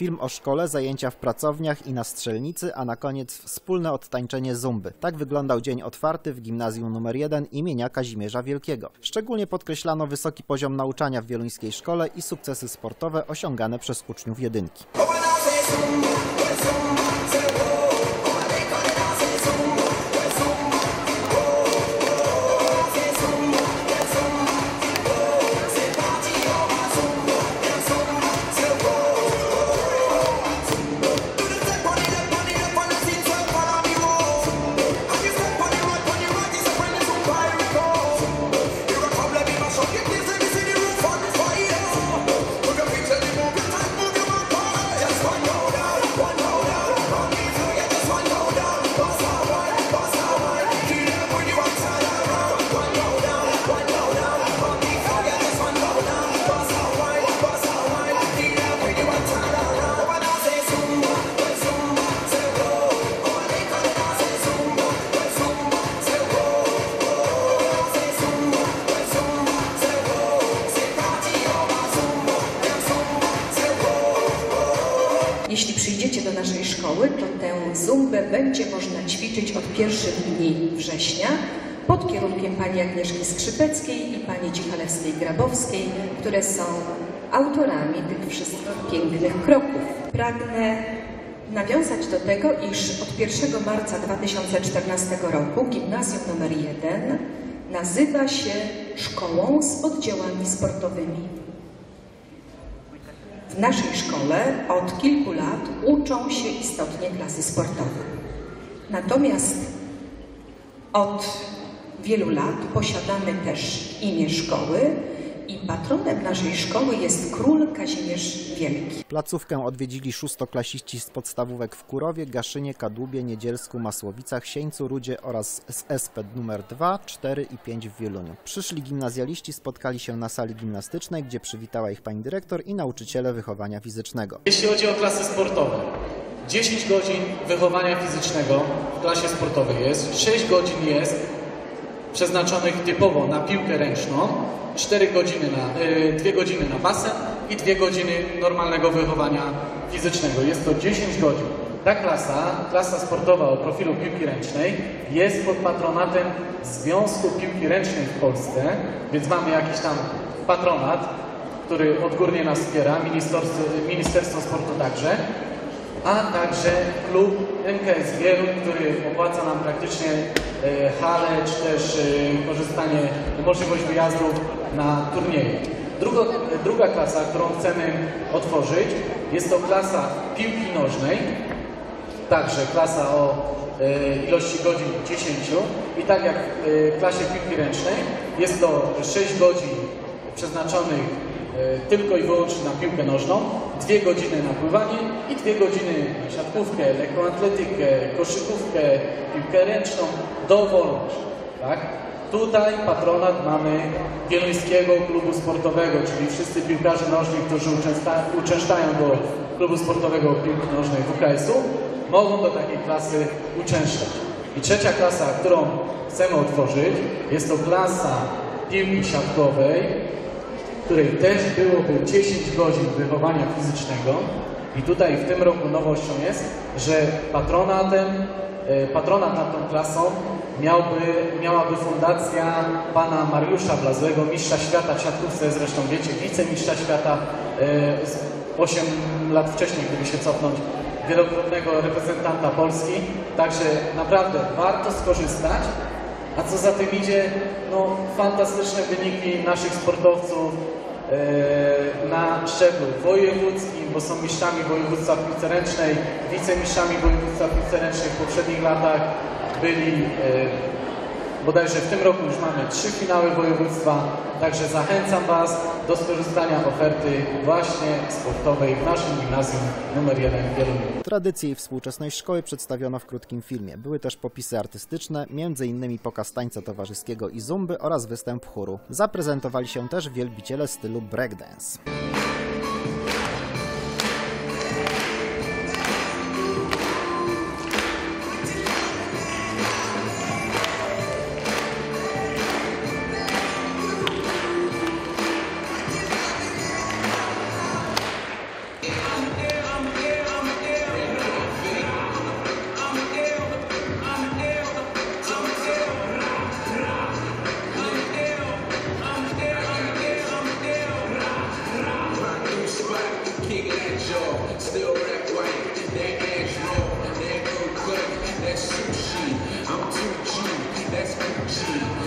Film o szkole, zajęcia w pracowniach i na strzelnicy, a na koniec wspólne odtańczenie zumby. Tak wyglądał dzień otwarty w gimnazjum nr 1 imienia Kazimierza Wielkiego. Szczególnie podkreślano wysoki poziom nauczania w wieluńskiej szkole i sukcesy sportowe osiągane przez uczniów jedynki. Jeśli przyjdziecie do naszej szkoły, to tę zumbę będzie można ćwiczyć od pierwszych dni września pod kierunkiem pani Agnieszki Skrzypeckiej i pani Cichalewskiej-Grabowskiej, które są autorami tych wszystkich pięknych kroków. Pragnę nawiązać do tego, iż od 1 marca 2014 roku Gimnazjum nr 1 nazywa się Szkołą z oddziałami sportowymi. W naszej szkole od kilku lat uczą się istotnie klasy sportowe. Natomiast od wielu lat posiadamy też imię szkoły i patronem naszej szkoły jest król Kazimierz Wielki. Placówkę odwiedzili szóstoklasiści z podstawówek w Kurowie, Gaszynie, Kadłubie, Niedzielsku, Masłowicach, Sieńcu, Rudzie oraz z SP numer 2, 4 i 5 w Wieluniu. Przyszli gimnazjaliści spotkali się na sali gimnastycznej, gdzie przywitała ich pani dyrektor i nauczyciele wychowania fizycznego. Jeśli chodzi o klasy sportowe, 10 godzin wychowania fizycznego w klasie sportowej jest, 6 godzin jest przeznaczonych typowo na piłkę ręczną, 4 godziny na, y, 2 godziny na basen i 2 godziny normalnego wychowania fizycznego. Jest to 10 godzin. Ta klasa, klasa sportowa o profilu piłki ręcznej jest pod patronatem Związku Piłki Ręcznej w Polsce, więc mamy jakiś tam patronat, który odgórnie nas wspiera, Ministerstwo Sportu także, a także klub MKS Wieluń, który opłaca nam praktycznie e, halę, czy też e, korzystanie, możliwość wyjazdów na turnieje. Drugo, druga klasa, którą chcemy otworzyć, jest to klasa piłki nożnej, także klasa o e, ilości godzin 10 i tak jak w klasie piłki ręcznej jest to 6 godzin przeznaczonych tylko i wyłącznie na piłkę nożną, dwie godziny na pływanie i dwie godziny na siatkówkę, lekkoatletykę, koszykówkę, piłkę ręczną, dowolność. Tak? Tutaj patronat mamy Wieluńskiego Klubu Sportowego, czyli wszyscy piłkarze nożni, którzy uczęszczają do Klubu Sportowego Piłki Nożnej WKS-u, mogą do takiej klasy uczęszczać. I trzecia klasa, którą chcemy otworzyć, jest to klasa piłki siatkowej, której też byłoby 10 godzin wychowania fizycznego. I tutaj w tym roku nowością jest, że patronatem, e, patronat nad tą klasą miałby, miałaby fundacja pana Mariusza Blazłego, mistrza świata w siatkówce, zresztą wiecie, wicemistrza świata 8 e, lat wcześniej, gdyby się cofnąć, wielokrotnego reprezentanta Polski. Także naprawdę warto skorzystać. A co za tym idzie, no, fantastyczne wyniki naszych sportowców, E, na szczeblu wojewódzkim, bo są mistrzami województwa w piłce ręcznej, wicemistrzami województwa w piłce ręcznej w poprzednich latach byli e, bodajże w tym roku już mamy trzy finały województwa, także zachęcam Was do skorzystania oferty właśnie sportowej w naszym gimnazjum nr 1 w Wieluniu. Tradycje i współczesność szkoły przedstawiono w krótkim filmie. Były też popisy artystyczne, m.in. pokaz tańca towarzyskiego i zumby oraz występ chóru. Zaprezentowali się też wielbiciele stylu breakdance. Steve.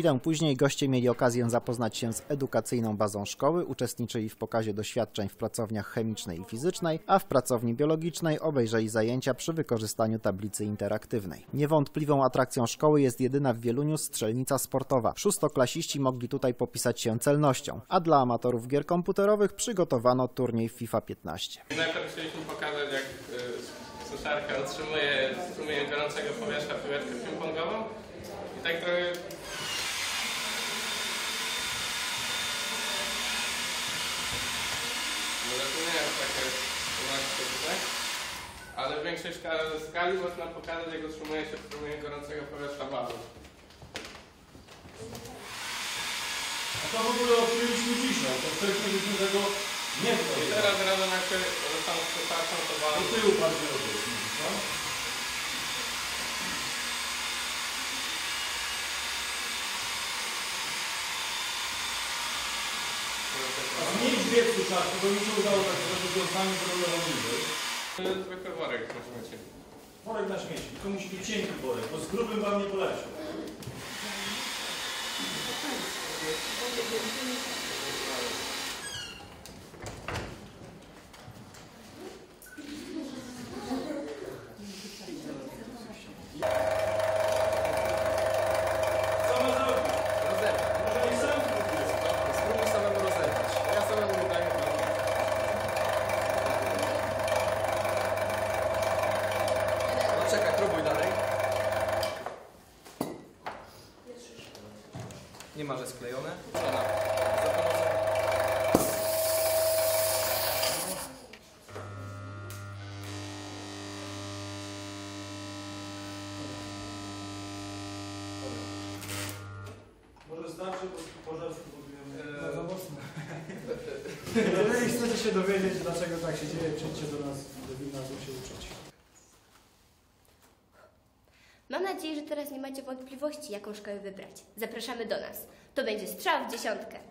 Chwilę później goście mieli okazję zapoznać się z edukacyjną bazą szkoły, uczestniczyli w pokazie doświadczeń w pracowniach chemicznej i fizycznej, a w pracowni biologicznej obejrzeli zajęcia przy wykorzystaniu tablicy interaktywnej. Niewątpliwą atrakcją szkoły jest jedyna w Wieluniu strzelnica sportowa. Szóstoklasiści mogli tutaj popisać się celnością, a dla amatorów gier komputerowych przygotowano turniej FIFA 15. Najpierw chcieliśmy pokazać, jak y, suszarka utrzymuje strumień gorącego powietrza piłeczkę ping-pongową. I tak trochę... Nie jest takie tłumaczenie tutaj, ale w większej szka- skali można pokazać, jak utrzymuje się strumień gorącego powietrza balon. A to w ogóle odkryliśmy dzisiaj, to wcześniej byśmy tego nie I wtedy. teraz razem jak się zostaną suszarką, to Do balon. tyłu bardziej odwrócimy, co? A zmienić bieg suszarki, bo mi się udało tak zrobić rozwiązanie drogową niżej. To jest zwykły worek na śmieci. Worek na śmieci, tylko musi być cienki worek, bo z grubym wam nie poleci. Co ma zrobić? Może i sam próbuje. Spróbuj samemu rozebrać. Ja samemu nie daję No czekaj, próbuj dalej. Nie ma, że sklejone. Za pomocą Może starczy, bo pożar spróbujemy. No za mocno. Jeżeli chcecie się dowiedzieć, dlaczego tak się dzieje, przyjdźcie do nas do gimnazjum się uczyć. Mam nadzieję, że teraz nie macie wątpliwości, jaką szkołę wybrać. Zapraszamy do nas. To będzie strzał w dziesiątkę.